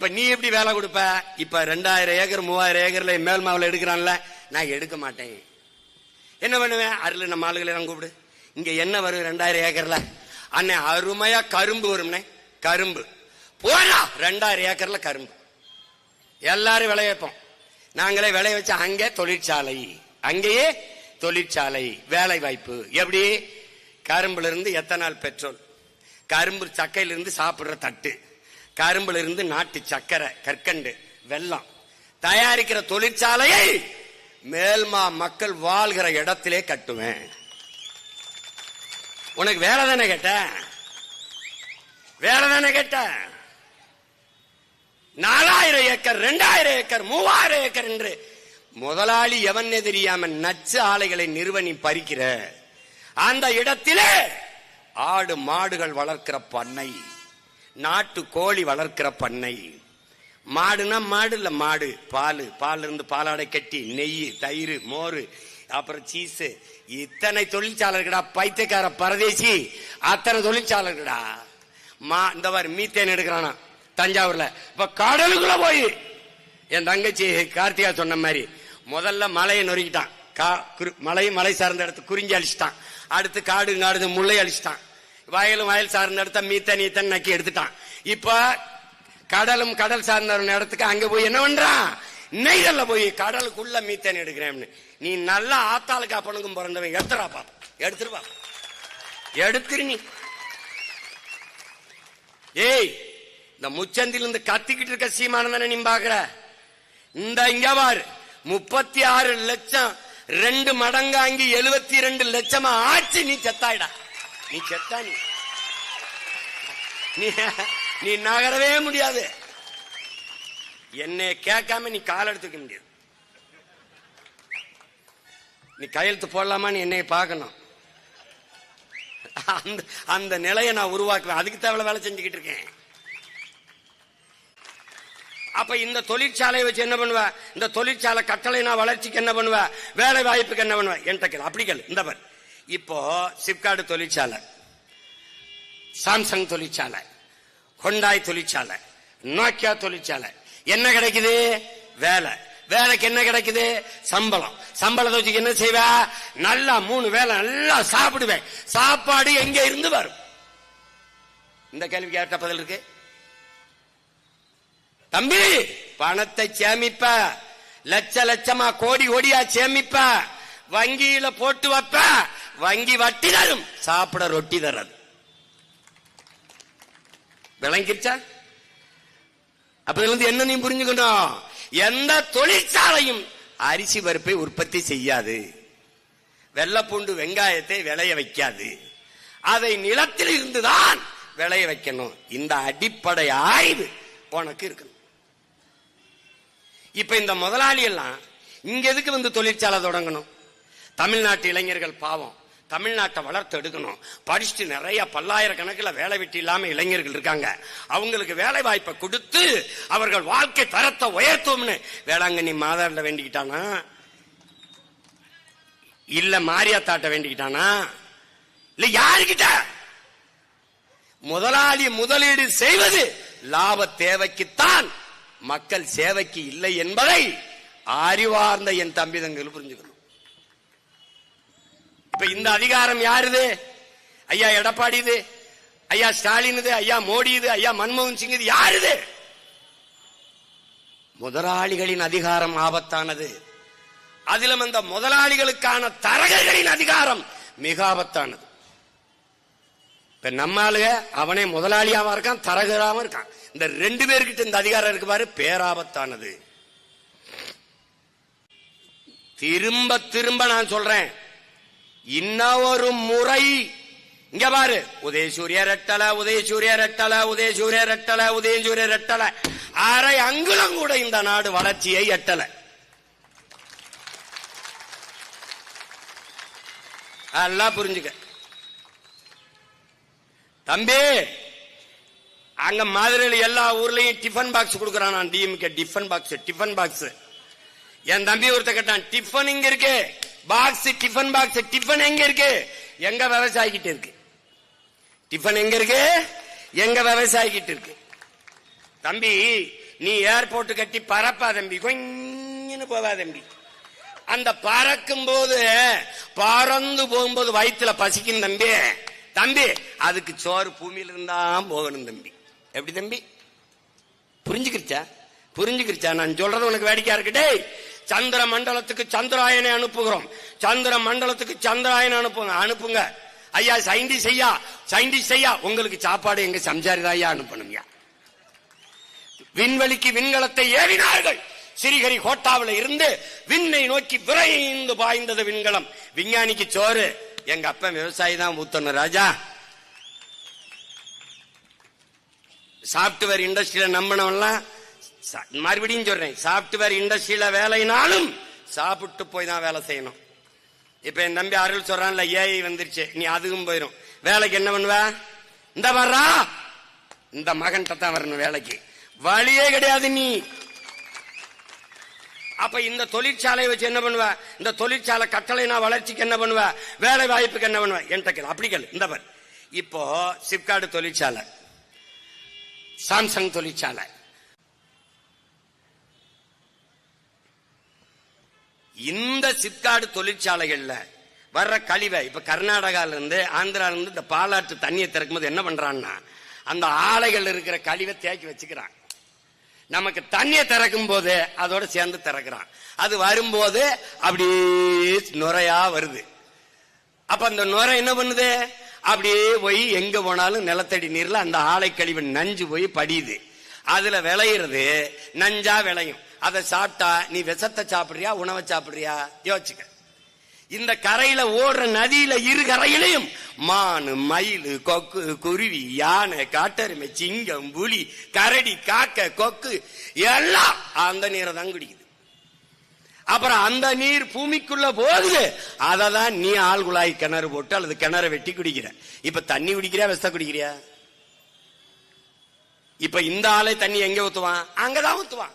இப்ப நீ எப்படி வேலை கொடுப்ப? இப்ப ரெண்டாயிரம் ஏக்கர் மூவாயிரம் ஏக்கர்ல மேல் மாவுல எடுக்கிறான்ல. நான் எடுக்க மாட்டேன். என்ன பண்ணுவேன்? அருள் நம்ம ஆளுகளை எல்லாம் கூப்பிடு. இங்க என்ன வரும் ரெண்டாயிரம் ஏக்கர்ல? அண்ணே அருமையா கரும்பு வரும்னே கரும்பு. போறா ரெண்டாயிரம் ஏக்கர்ல கரும்பு. எல்லாரும் விளைய வைப்போம். நாங்களே விளைய வச்ச அங்கே தொழிற்சாலை. அங்கேயே தொழிற்சாலை. வேலை வாய்ப்பு எப்படி? கரும்புல இருந்து எத்தனால் பெட்ரோல்? கரும்பு சக்கையிலிருந்து சாப்பிடுற தட்டு. கரும்புல இருந்து நாட்டு சக்கரை கற்கண்டு வெல்லம். தயாரிக்கிற தொழிற்சாலையை மேல்மா மக்கள் வாழ்கிற இடத்திலே கட்டுவேன். உனக்கு வேலை தானே கேட்ட? வேலை தானே கேட்ட? நாலாயிரம் ஏக்கர் ரெண்டாயிரம் ஏக்கர் மூவாயிரம் ஏக்கர் என்று முதலாளி எவன் தெரியாம நச்சு ஆலைகளை நிறுவனி பறிக்கிற? அந்த இடத்திலே ஆடு மாடுகள் வளர்க்கிற பண்ணை. நாட்டு கோழி வளர்க்கிற பண்ணை. மாடுனா மாடு இல்ல மாடு பால். பால் இருந்து பாலாடை கட்டி நெய் தயிர் மோர் அப்புறம் சீஸ் இத்தனை தொழிற்சாலைகடா பைத்தியக்கார பரதேசி. அத்தனை தொழிற்சாலைகடா மா இந்த மாதிரி மீத்தேன் எடுக்கிறானா தஞ்சாவூர்ல. இப்ப கடலுக்குள்ள போய். என் தங்கச்சி கார்த்திகா சொன்ன மாதிரி முதல்ல மலையை நொறுக்கிட்டான். கா- குறி மலை மலை சார்ந்த இடத்து குறிஞ்சி அழிச்சிட்டான். அடுத்து காடு காடு முல்லை அழிச்சிட்டான். வயலும் வயல் சார்ந்த இடத்த மீத்தன் ஈத்தன் நக்கி எடுத்துட்டான். இப்ப கடலும் கடல் சார்ந்த இடத்துக்கு அங்க போய் என்ன பண்றான் நெய்தல்ல போய் கடலுக்குள்ள மீத்தன் எடுக்கிறேன் நீ நல்லா ஆத்தாளுக்கு அப்பனுக்கும் பிறந்தவன். எடுத்துறா பாப்பா எடுத்துரு எடுத்துரு நீ. ஏய் இந்த முச்சந்தில இருந்து கத்திக்கிட்டு இருக்க சீமானந்தன நீ பாக்குற? இந்த இங்க பாரு. முப்பத்தி ஆறு லட்சம் ரெண்டு மடங்காங்கி எழுபத்தி ரெண்டு லட்சமா ஆச்சு நீ செத்தாயிடா. நீ செத்தா நீ. நீ நீ நகரவே முடியாது. என்னை கேட்காம நீ கால் எடுத்துக்க முடியாது. நீ கையெழுத்து போடலாமான்னு என்னை பார்க்கணும். அந்த அந்த நிலையை நான் உருவாக்குவேன். அதுக்கு தேவை வேலை செஞ்சுக்கிட்டு இருக்கேன். அப்ப இந்த தொழிற்சாலையை வச்சு என்ன பண்ணுவ? இந்த தொழிற்சாலை கட்டளை நான் வளர்ச்சிக்கு என்ன பண்ணுவ? வேலை வாய்ப்புக்கு என்ன பண்ணுவ? என்கிட்ட கேள். அப்படி கேள். இந்த பார். இப்போ சிப்காடு தொழிற்சாலை சாம்சங் தொழிற்சாலை ஹொண்டாய் தொழிற்சாலை நோக்கியா தொழிற்சாலை. என்ன கிடைக்குது? வேலை. வேலைக்கு என்ன கிடைக்குது? சம்பளம். சம்பளத்தை வச்சு என்ன செய்வ? நல்லா மூணு வேலை நல்லா சாப்பிடுவேன் சாப்பாடு எங்க இருந்து வரும்? இந்த கேள்வி கேட்ட பதில் இருக்கு? தம்பி பணத்தை சேமிப்ப. லட்ச லட்சமா கோடி கோடியா சேமிப்ப. வங்கியில போட்டு வைப்ப. வங்கி வட்டி தரும். சாப்பிட ரொட்டி தர்றது விளங்கிருச்சா? அப்ப இதுல இருந்து என்ன நீ புரிஞ்சுக்கணும்? எந்த தொழிற்சாலையும் அரிசி பருப்பை உற்பத்தி செய்யாது. வெள்ளப்பூண்டு வெங்காயத்தை விளைய வைக்காது. அதை நிலத்தில் இருந்துதான் விளைய வைக்கணும். இந்த அடிப்படை ஆய்வு உனக்கு இருக்கணும். இப்ப இந்த முதலாளி எல்லாம் இங்க எதுக்கு வந்து தொழிற்சாலை தொடங்கணும்? தமிழ்நாட்டு இளைஞர்கள் பாவம். தமிழ்நாட்டை வளர்த்து எடுக்கணும். படிச்சுட்டு நிறைய பல்லாயிரக்கணக்கில் வேலை வெட்டி இல்லாமல் இளைஞர்கள் இருக்காங்க. அவங்களுக்கு வேலை வாய்ப்பை கொடுத்து அவர்கள் வாழ்க்கை தரத்தை உயர்த்தும்னு வேளாங்கண்ணி மாதாண்ட வேண்டிக்கிட்டானா? இல்ல மாரியாத்தாட்ட வேண்டிக்கிட்டானா? இல்ல யாருக்கிட்ட? முதலாளி முதலீடு செய்வது லாப தேவைக்குத்தான். மக்கள் சேவைக்கு இல்லை என்பதை அறிவார்ந்த என் தம்பிதங்கள் புரிஞ்சுக்கணும். இப்ப இந்த அதிகாரம் யாருது? ஐயா எடப்பாடி இது. ஐயா ஸ்டாலின் இது ஐயா மோடி இது ஐயா மன்மோகன் சிங் இது யாருது? முதலாளிகளின் அதிகாரம் ஆபத்தானது. அதிலும் அந்த முதலாளிகளுக்கான தரகர்களின் அதிகாரம் மிக ஆபத்தானது. இப்ப நம்ம ஆளுக அவனே முதலாளியாவும் இருக்கான் தரகராவும் இருக்கான். இந்த ரெண்டு பேர்கிட்ட இந்த அதிகாரம் இருக்கு பாரு பேராபத்தானது திரும்ப திரும்ப நான் சொல்றேன். இன்னொரு முறை இங்க பாரு உதயசூரிய ரெட்டல உதயசூரிய ரெட்டல உதயசூரிய ரெட்டல உதயசூரிய ரெட்டல. அரை அங்குலம் கூட இந்த நாடு வளர்ச்சியை எட்டல. எல்லாம் புரிஞ்சுக்க. தம்பி அங்க மதுரையில் எல்லா ஊர்லயும் டிஃபன் பாக்ஸ் கொடுக்கறான் நான் DMK tiffin box tiffin box என் தம்பி ஒருத்த கேட்டான் டிஃபன் இங்க இருக்கு. பாக்ஸ் டிஃபன் பாக்ஸ் டிஃபன் எங்க இருக்கு? எங்க விவசாயிக்கிட்ட இருக்கு. டிஃபன் எங்க இருக்கு? எங்க விவசாயிக்கிட்ட இருக்கு. தம்பி நீ ஏர்போர்ட் கட்டி பறப்பா தம்பி. கொஞ்சன்னு போவா தம்பி. அந்த பறக்கும் போது பறந்து போகும்போது வயிற்றுல பசிக்கும் தம்பி. தம்பி அதுக்கு சோறு பூமியில இருந்தா போகணும் தம்பி. எப்படி தம்பி? புரிஞ்சுக்கிருச்சா? புரிஞ்சுக்கிருச்சா? நான் சொல்றது உனக்கு வேடிக்கையா இருக்கட்டே சந்திர மண்டலத்துக்கு சந்திராயனை அனுப்புகிறோம். சந்திர மண்டலத்துக்கு சந்திராயனை அனுப்புங்க அனுப்புங்க. ஐயா சயின்டிஸ்ட் ஐயா சயின்டிஸ்ட் ஐயா உங்களுக்கு சாப்பாடு எங்க சம்சாரிதா ஐயா அனுப்பணும்யா. விண்வெளிக்கு விண்கலத்தை ஏறினார்கள் சிறிகரி கோட்டாவில இருந்து விண்ணை நோக்கி விரைந்து பாய்ந்தது விண்கலம். விஞ்ஞானிக்கு சோறு. எங்க அப்பன் விவசாயி தான் ஊத்தணும் ராஜா. சாப்ட்வேர் இண்டஸ்ட்ரியில நம்பினவன்லாம் மறுபடியும் சொல்றேன். சாப்ட்வேர் இண்டஸ்ட்ரியில வேலைனாலும் சாப்பிட்டு போய் தான் வேலை செய்யணும். இப்ப என் தம்பி அருள் சொல்றான்ல ஏஐ வந்துருச்சு. நீ அதுக்கும் போயிடும் வேலைக்கு என்ன பண்ணுவ? இந்த வர்றா? இந்த மகன்கிட்ட தான் வரணும் வேலைக்கு. வழியே கிடையாது நீ. அப்ப இந்த தொழிற்சாலையை வச்சு என்ன பண்ணுவ? இந்த தொழிற்சாலை கட்டளைனா வளர்ச்சிக்கு என்ன பண்ணுவ? வேலை வாய்ப்புக்கு என்ன பண்ணுவ? என்கிட்ட கேளு. அப்படி கல் இந்த இப்போ சிப்காடு தொழிற்சாலை சாம்சங் தொழிற்சாலை. இந்த சிப்காடு தொழிற்சாலைகள்ல வர்ற கழிவை இப்ப கர்நாடகால இருந்து ஆந்திரால இருந்து இந்த பாலாற்று தண்ணியை திறக்கும் போது என்ன பண்றான்னா அந்த ஆலைகள் இருக்கிற கழிவை தேக்கி வச்சுக்கிறான் நமக்கு தண்ணியை திறக்கும் போது அதோட சேர்ந்து திறக்கிறான். அது வரும்போது அப்படியே நுரையா வருது. அப்ப அந்த நுரை என்ன பண்ணுது? அப்படியே போய் எங்க போனாலும் நிலத்தடி நீர்ல அந்த ஆலை கழிவு நஞ்சு போய் படியுது. அதுல விளையிறது நஞ்சா விளையும். அதை சாப்பிட்டா நீ விஷத்தை சாப்பிடுறியா உணவை சாப்பிடுறியா? யோசிச்சுக்க. இந்த கரையில ஓடுற நதியில இரு கரையிலையும் மானு மயிலு கொக்கு குருவி யானை காட்டெருமை சிங்கம் புலி கரடி காக்க கொக்கு எல்லாம் அந்த நீரை தான் குடிக்குது. அப்புறம் அந்த நீர் பூமிக்குள்ள போகுது. அதை தான் நீ ஆள் குழாய் கிணறு போட்டு அல்லது கிணறு வெட்டி குடிக்கிற. இப்ப தண்ணி குடிக்கிறியா விச குடிக்கிறியா? இப்ப இந்த ஆளை தண்ணி எங்க ஊத்துவான்? அங்கதான் ஊத்துவான்.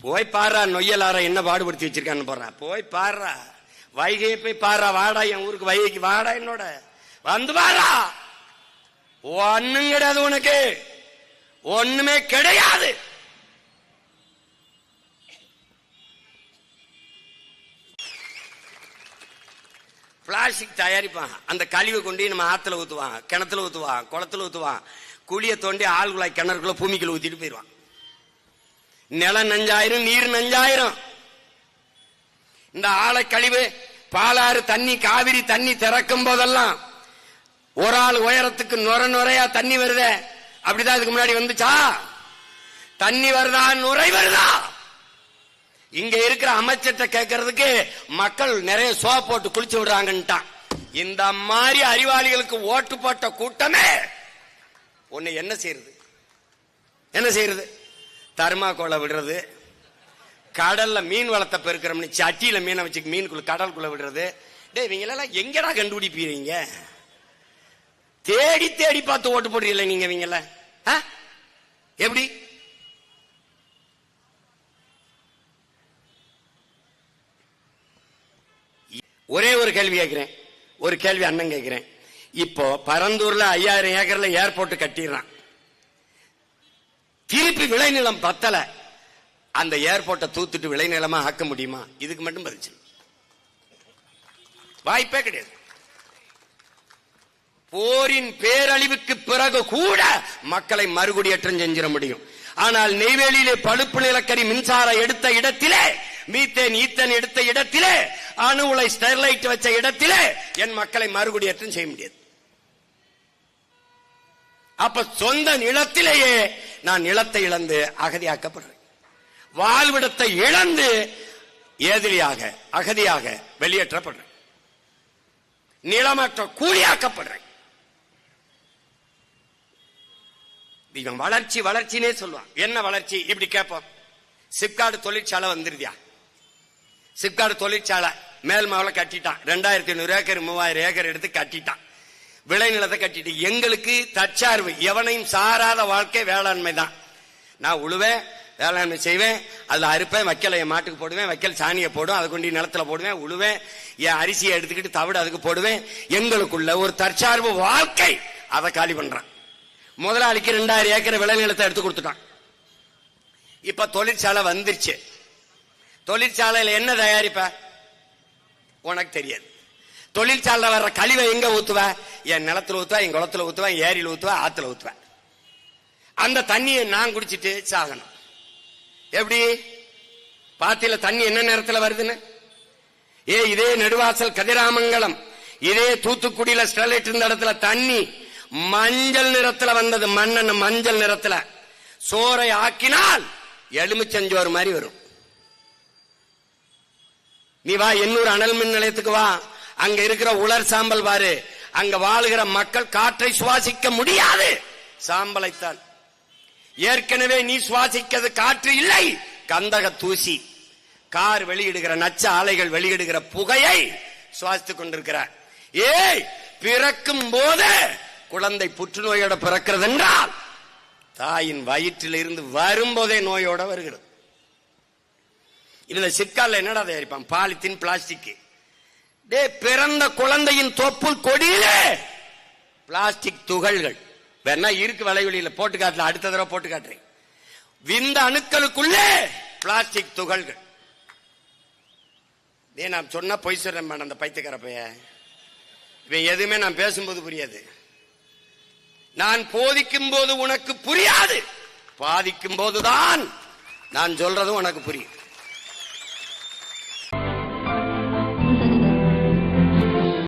போய் பாடுறா நொய்யலார என்ன பாடுபடுத்தி வச்சிருக்கான்னு போறான் போய் பாடுறா வைகையை போய் பாடுறா வாடா என் ஊருக்கு வைகைக்கு வாடா என்னோட. வந்து பாரா. ஒண்ணும் கிடையாது உனக்கு. ஒண்ணுமே கிடையாது. பிளாஸ்டிக் தயாரிப்பான் அந்த கழிவை கொண்டு நம்ம ஆத்துல ஊத்துவான் கிணத்துல ஊத்துவான் குளத்துல ஊத்துவான் குழிய தோண்டி ஆள்குழாய் கிணறுக்குள்ள பூமிக்குள்ள ஊத்திட்டு போயிடுவான் நிலம் நஞ்சாயிரம் நீர் நஞ்சாயிரம். இந்த ஆலை கழிவு பாலாறு தண்ணி காவிரி தண்ணி திறக்கும் போதெல்லாம் ஒரு ஆள் உயரத்துக்கு நுர நுரையா தண்ணி வருதே. அப்படிதான் இதுக்கு முன்னாடி வந்துச்சா? தண்ணி வருதா? நுரை வருதா? இங்க இருக்கிற அமைச்சர்கிட்ட கேட்கறதுக்கு மக்கள் நிறைய சோ போட்டு குளிச்சு விடுறாங்கன்ட்டான். இந்த மாதிரி அறிவாளிகளுக்கு ஓட்டு போட்ட கூட்டமே உன்னை என்ன செய்யறது? என்ன செய்யறது? தர்மாக்கோலை விடுறது? கடல்ல மீன் வளத்தை பெருக்கிறோம்னு சட்டியில மீனை வச்சு மீனுக்குள்ள கடலுக்குள்ள விடுறது? டேய் இவங்களெல்லாம் எங்கடா கண்டுபிடிப்பீங்க? தேடி தேடி பார்த்து ஓட்டு போடுறீங்கள நீங்க இவங்கள ஆ? எப்படி? ஒரே ஒரு கேள்வி கேட்கிறேன். ஒரு கேள்வி அண்ணன் கேட்கிறேன். இப்போ பரந்தூர்ல ஐயாயிரம் ஏக்கர்ல ஏர்போர்ட் கட்டிடுறான். திருப்பி விளைநிலம் பத்தல. அந்த ஏர்போர்ட்டை தூத்துட்டு விளைநிலமா ஆக்க முடியுமா? இதுக்கு மட்டும் பதில் சொல்லு. வாய்ப்பே கிடையாது. போரின் பேரழிவுக்கு பிறகு கூட மக்களை மறுகுடியேற்றம் செஞ்சிட முடியும். ஆனால் நெய்வேலியிலே பழுப்பு நிலக்கரி மின்சாரம் எடுத்த இடத்திலே மீத்தேன் ஈத்தன் எடுத்த இடத்திலே அணு உலை ஸ்டெர்லைட் வச்ச இடத்திலே என் மக்களை மறுகுடியேற்றம் செய்ய முடியாது. அப்ப சொந்த நிலத்திலேயே நான் நிலத்தை இழந்து அகதியாக்கப்படுறேன். வாழ்விடத்தை இழந்து ஏதிலியாக அகதியாக வெளியேற்றப்படுறேன். நிலமற்ற கூலியாக்கப்படுறேன். இவன் வளர்ச்சி வளர்ச்சினே சொல்லுவான். என்ன வளர்ச்சி? இப்படி கேட்போம். சிப்காடு தொழிற்சாலை வந்துருதியா? சிப்காடு தொழிற்சாலை மேல் மாவில் கட்டிட்டான். ரெண்டாயிரத்தி ஐநூறு ஏக்கர் மூவாயிரம் ஏக்கர் எடுத்து கட்டிட்டான். விளைநிலத்தை கட்டிட்டு எங்களுக்கு தற்சார்பு எவனையும் சாராத வாழ்க்கை வேளாண்மை தான். நான் உழுவேன் வேளாண்மை செய்வேன் அதுல அறுப்பேன் வைக்கல என் மாட்டுக்கு போடுவேன் வைக்கல் சாணியை போடும் அதை கொண்டு நிலத்துல போடுவேன் உழுவேன் என் அரிசியை எடுத்துக்கிட்டு தவிடு அதுக்கு போடுவேன். எங்களுக்குள்ள ஒரு தற்சார்பு வாழ்க்கை அதை காலி பண்றான். முதலாளிக்கு ரெண்டாயிரம் ஏக்கர் விளைநிலத்தை எடுத்து கொடுத்துட்டான். இப்ப தொழிற்சாலை வந்துருச்சு. தொழிற்சாலையில என்ன தயாரிப்ப? உனக்கு தெரியாது. தொழிற்சாலை வர்ற கழிவை எங்க ஊத்துவ? என் நிலத்துல ஊத்துவ என் குளத்துல ஊத்துவ என் ஏரியில ஊத்துவ ஆத்துல ஊத்துவ. அந்த தண்ணியை நான் குடிச்சிட்டு சாகணும். எப்படி? பாத்தியில தண்ணி என்ன நேரத்தில் வருதுன்னு? ஏ இதே நெடுவாசல் கதிராமங்கலம். இதே தூத்துக்குடியில ஸ்டெர்லைட் இருந்த இடத்துல தண்ணி மஞ்சள் நிறத்துல வந்தது மண்ணன் மஞ்சள் நிறத்துல. சோறை ஆக்கினால் எலுமிச்சஞ்சோறு மாதிரி வரும். நீ வா எண்ணூர் அனல் மின் நிலையத்துக்கு வா. அங்க இருக்கிற உலர் சாம்பல் பாரு. அங்க வாழுகிற மக்கள் காற்றை சுவாசிக்க முடியாது. சாம்பலைத்தான். ஏற்கனவே நீ சுவாசிக்கிறது காற்று இல்லை. கந்தக தூசி. கார் வெளியிடுகிற நச்ச ஆலைகள் வெளியிடுகிற புகையை சுவாசித்துக் கொண்டிருக்கிறார். ஏய் பிறக்கும் போது குழந்தை புற்றுநோயோட பிறக்கிறது என்றால் தாயின் வயிற்றில் இருந்து வரும்போதே நோயோட வருகிறது. இதுல சிக்கால என்னடா தயாரிப்பான்? பாலித்தீன் பிளாஸ்டிக் டே பிறந்த குழந்தையின் தொப்புள் கொடியிலே. பிளாஸ்டிக் துகள்கள். வேணா இருக்கு வலைவெளியில போட்டு காட்டல அடுத்த தடவை போட்டு காட்டுறேன். விந்த அணுக்களுக்குள்ளே பிளாஸ்டிக் துகள்கள். டே நான் சொன்னா பொய் சொல்றேன் மேடம் அந்த பைத்தியக்கார பைய இவன் எதுவுமே நான் பேசும்போது புரியாது. நான் போதிக்கும் போது உனக்கு புரியாது. பாதிக்கும் போதுதான் நான் சொல்றதும் உனக்கு புரியும்.